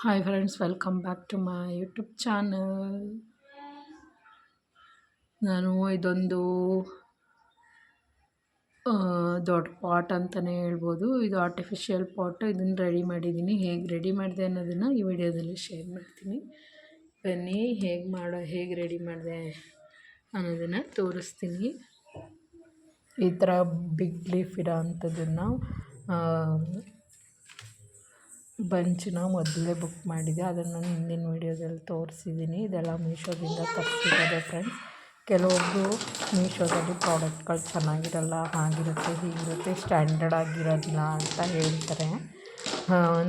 Hi friends welcome back to my YouTube channel ನಾನು ಇದೊಂದು ದೊಡ್ಡ ಪಾಟ್ ಅಂತಲೇ ಹೇಳ್ಬೋದು. ಇದು ಆರ್ಟಿಫಿಷಿಯಲ್ ಪಾಟ್ ಇದನ್ನು ರೆಡಿ ಮಾಡಿದ್ದೀನಿ ಹೇಗೆ ರೆಡಿ ಮಾಡಿದೆ ಅನ್ನೋದನ್ನು ಈ ವಿಡಿಯೋದಲ್ಲಿ ಶೇರ್ ಮಾಡ್ತೀನಿ. ಬನ್ನಿ, ಹೇಗೆ ಮಾಡೋ, ಹೇಗೆ ರೆಡಿ ಮಾಡಿದೆ ಅನ್ನೋದನ್ನು ತೋರಿಸ್ತೀನಿ. ಈ ಥರ ಬಿಗ್ ಲೀಫ್ ಇರೋ ಅಂಥದ್ದನ್ನು ಬಂಚನ್ನ ಮೊದಲೇ ಬುಕ್ ಮಾಡಿದೆ ಅದನ್ನು ನಾನು ಹಿಂದಿನ ವೀಡಿಯೋದಲ್ಲಿ ತೋರಿಸಿದ್ದೀನಿ ಇದೆಲ್ಲ ಮೀಶೋದಿಂದ ತರಿಸಿದ್ದಾರೆ ಫ್ರೆಂಡ್ಸ್ ಕೆಲವೊಬ್ಬರು ಮೀಶೋದಲ್ಲಿ ಪ್ರಾಡಕ್ಟ್ಗಳು ಚೆನ್ನಾಗಿರಲ್ಲ, ಹಾಗಿರುತ್ತೆ, ಹೀಗಿರುತ್ತೆ ಸ್ಟ್ಯಾಂಡರ್ಡ್ ಆಗಿರೋದಿಲ್ಲ ಅಂತ ಹೇಳ್ತಾರೆ.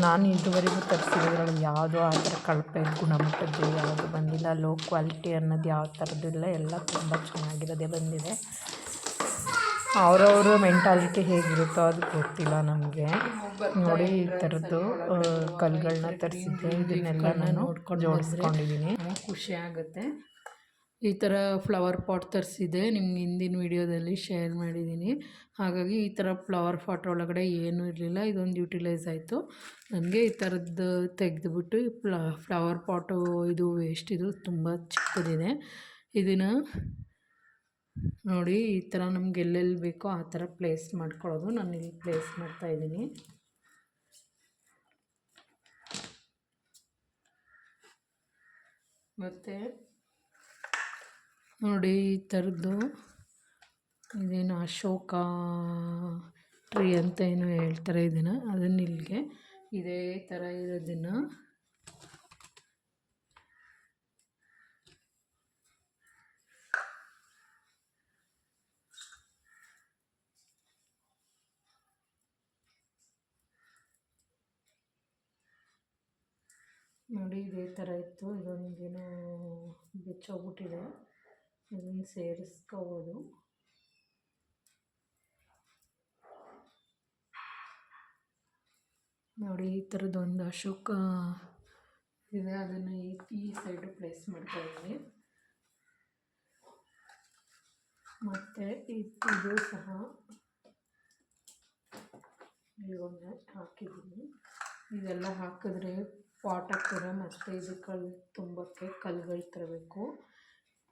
ನಾನು ಇದುವರೆಗೂ ತರಿಸಿರೋದ್ರಲ್ಲಿ ಯಾವುದೋ ಆ ಥರ ಕಳಪೆ, ಗುಣಮಟ್ಟದ್ದು ಯಾವುದು ಬಂದಿಲ್ಲ. ಲೋ ಕ್ವಾಲಿಟಿ ಅನ್ನೋದು ಯಾವ ಥರದ್ದಿಲ್ಲ ಎಲ್ಲ ತುಂಬ ಚೆನ್ನಾಗಿರೋದೇ ಬಂದಿದೆ. ಅವರವ್ರ ಮೆಂಟಾಲಿಟಿ ಹೇಗಿರುತ್ತೋ ಅದು ಗೊತ್ತಿಲ್ಲ ನಮಗೆ. ನೋಡಿ ಈ ಥರದ್ದು ಕಲ್ಗಳನ್ನ ತರಿಸಿದ್ದೆ. ಇದನ್ನೆಲ್ಲ ನಾನು ಜೋಡಿಸ್ಕೊಂಡಿದ್ದೀನಿ. ಖುಷಿ ಆಗುತ್ತೆ. ಈ ಥರ ಫ್ಲವರ್ ಪಾಟ್ ತರಿಸಿದೆ ನಿಮ್ಗೆ ಹಿಂದಿನ ವೀಡಿಯೋದಲ್ಲಿ ಶೇರ್ ಮಾಡಿದ್ದೀನಿ. ಹಾಗಾಗಿ ಈ ಥರ ಫ್ಲವರ್ ಪಾಟ್ ಒಳಗಡೆ ಏನೂ ಇರಲಿಲ್ಲ. ಇದೊಂದು ಯುಟಿಲೈಸ್ ಆಯಿತು. ನನಗೆ ಈ ಥರದ್ದು ತೆಗೆದುಬಿಟ್ಟು ಫ್ಲ ಫ್ಲವರ್ ಪಾಟು ಇದು ವೇಸ್ಟ್ ಇದು ತುಂಬ ಚಿಕ್ಕದಿದೆ. ಇದನ್ನು ನೋಡಿ, ಈ ಥರ ನಮ್ಗೆ ಎಲ್ಲೆಲ್ಲಿ ಬೇಕೋ ಆ ಥರ ಪ್ಲೇಸ್ ಮಾಡ್ಕೊಳ್ಳೋದು. ನಾನು ಇಲ್ಲಿ ಪ್ಲೇಸ್ ಮಾಡ್ತಾಯಿದ್ದೀನಿ ಮತ್ತು ನೋಡಿ ಈ ಥರದ್ದು ಇದೇನು ಅಶೋಕ ಟ್ರೀ ಅಂತ ಏನೋ ಹೇಳ್ತಾರೆ ಇದನ್ನು. ಅದನ್ನು ಇಲ್ಲಿಗೆ ಇದೇ ಥರ ಇರೋದನ್ನು ನೋಡಿ ಇದೇ ಥರ ಇತ್ತು. ಇದೊಂದೇನೋ ಬೆಚ್ಚೋಗ್ಬಿಟ್ಟಿದೆ. ಇದನ್ನು ಸೇರಿಸ್ಕೋಬೋದು. ನೋಡಿ ಈ ಥರದ್ದೊಂದು ಅಶೋಕ ಇದೆ. ಅದನ್ನು ಈ ಈ ಸೈಡು ಪ್ಲೇಸ್ ಮಾಡ್ತಾ ಇದ್ದೀನಿ. ಮತ್ತು ಇದು ಸಹ ಇಲ್ಲೊಂದು ಹಾಕಿದ್ದೀನಿ. ಇದೆಲ್ಲ ಹಾಕಿದ್ರೆ ಪಾಟ್ ಹಾಕ್ತೀರ ಮತ್ತು ಕಲ್ಲು ತುಂಬಕ್ಕೆ ಕಲ್ಲುಗಳು ತರಬೇಕು.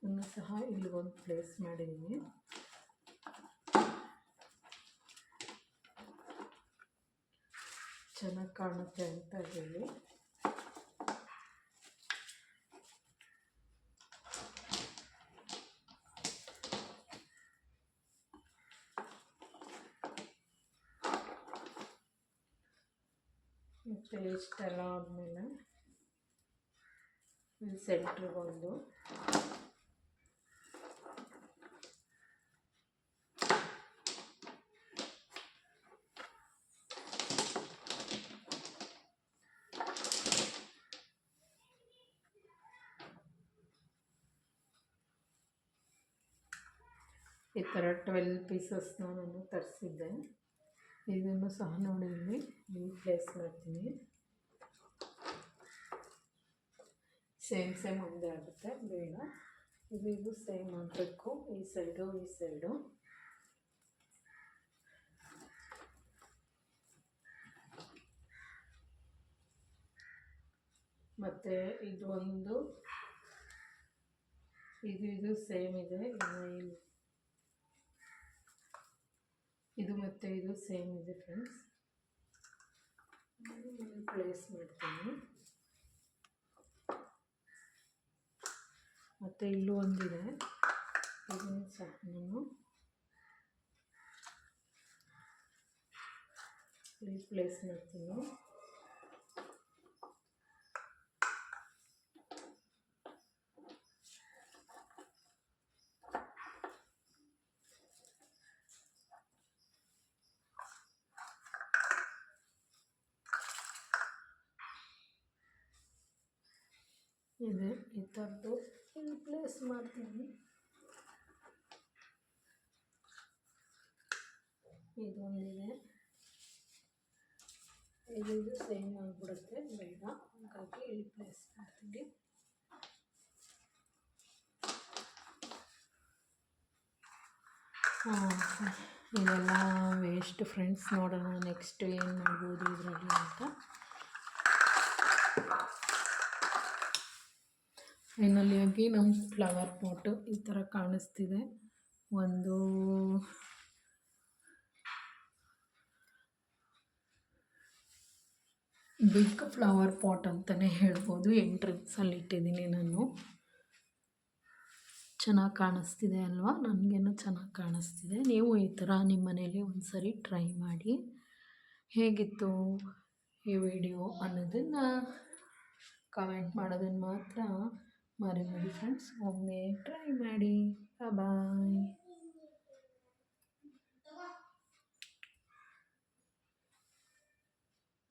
ಇನ್ನು ಸಹ ಇಲ್ಲಿ ಒಂದು ಪ್ಲೇಸ್ ಮಾಡಿದ್ದೀನಿ ಚೆನ್ನಾಗಿ ಕಾಣುತ್ತೆ ಅಂತ ಹೇಳಿ. ಮತ್ತು ಎಲ್ಲ ಆದಮೇಲೆ ಇಲ್ಲಿ ಸೆಂಟ್ರಿಗೊಂದು ಈ ಥರ ಟ್ವೆಲ್ ಪೀಸಸ್ನ ನಾನು ತರಿಸಿದ್ದೆ. ಇದನ್ನು ಸಹ ನೋಡಿ ಇಲ್ಲಿ. ಇಲ್ಲಿ ಪ್ಲೇಸ್ ಮಾಡ್ತೀನಿ. ಸೇಮ್ ಸೇಮ್ ಒಂದೇ ಆಗುತ್ತೆ. ಬೇಡ ಇದು ಸೇಮ್ ಆಗಬೇಕು. ಈ ಸೈಡು ಈ ಸೈಡು ಮತ್ತು ಇದು ಒಂದು, ಇದು ಇದು ಸೇಮ್ ಇದೆ. ಇನ್ನು ಇದು ಮತ್ತು ಇದು ಸೇಮ್ ಇದೆ ಫ್ರೆಂಡ್ಸ್. ಪ್ಲೇಸ್ ಮಾಡ್ತೀನಿ. ಮತ್ತು ಇಲ್ಲೂ ಒಂದಿದೆ. ಇದನ್ನು ಸಹ ನಾನು. ಇಲ್ಲಿ ಪ್ಲೇಸ್ ಮಾಡ್ತೀನಿ. ಇದೆ ಈ ಥರದ್ದು ಇಲ್ಲಿ ಪ್ಲೇಸ್ ಮಾಡ್ತೀನಿ. ಇದೊಂದಿದೆ. ಇದು ಸೇಮ್ ಆಗಿಬಿಡುತ್ತೆ ಬೇಡ ಹಾಗಾಗಿ ಇಲ್ಲಿ ಪ್ಲೇಸ್ ಮಾಡ್ತೀನಿ. ಇದೆಲ್ಲ ವೇಸ್ಟ್ ಫ್ರೆಂಡ್ಸ್ ನೋಡೋಣ ನೆಕ್ಸ್ಟ್ ಏನು ಮಾಡ್ಬೋದು ಇದರಲ್ಲಿ ಅಂತ. ಫೈನಲಿಯಾಗಿ ನಮ್ಮ ಫ್ಲವರ್ ಪಾಟು ಈ ಥರ ಕಾಣಿಸ್ತಿದೆ. ಒಂದು ಬಿಗ್ ಫ್ಲವರ್ ಪಾಟ್ ಅಂತಲೇ ಹೇಳ್ಬೋದು. ಎಂಟ್ರೆನ್ಸಲ್ಲಿ ಇಟ್ಟಿದ್ದೀನಿ ನಾನು. ಚೆನ್ನಾಗಿ ಕಾಣಿಸ್ತಿದೆ ಅಲ್ವಾ? ನನಗೇನು ಚೆನ್ನಾಗಿ ಕಾಣಿಸ್ತಿದೆ. ನೀವು ಈ ಥರ ನಿಮ್ಮ ಮನೇಲಿ ಒಂದು ಸರಿ ಟ್ರೈ ಮಾಡಿ. ಹೇಗಿತ್ತು ಈ ವಿಡಿಯೋ ಅನ್ನೋದನ್ನು ಕಮೆಂಟ್ ಮಾಡೋದನ್ನು ಮಾತ್ರ मरे मेरी फ्रेंड्स ओम ट्राई मैडी बाय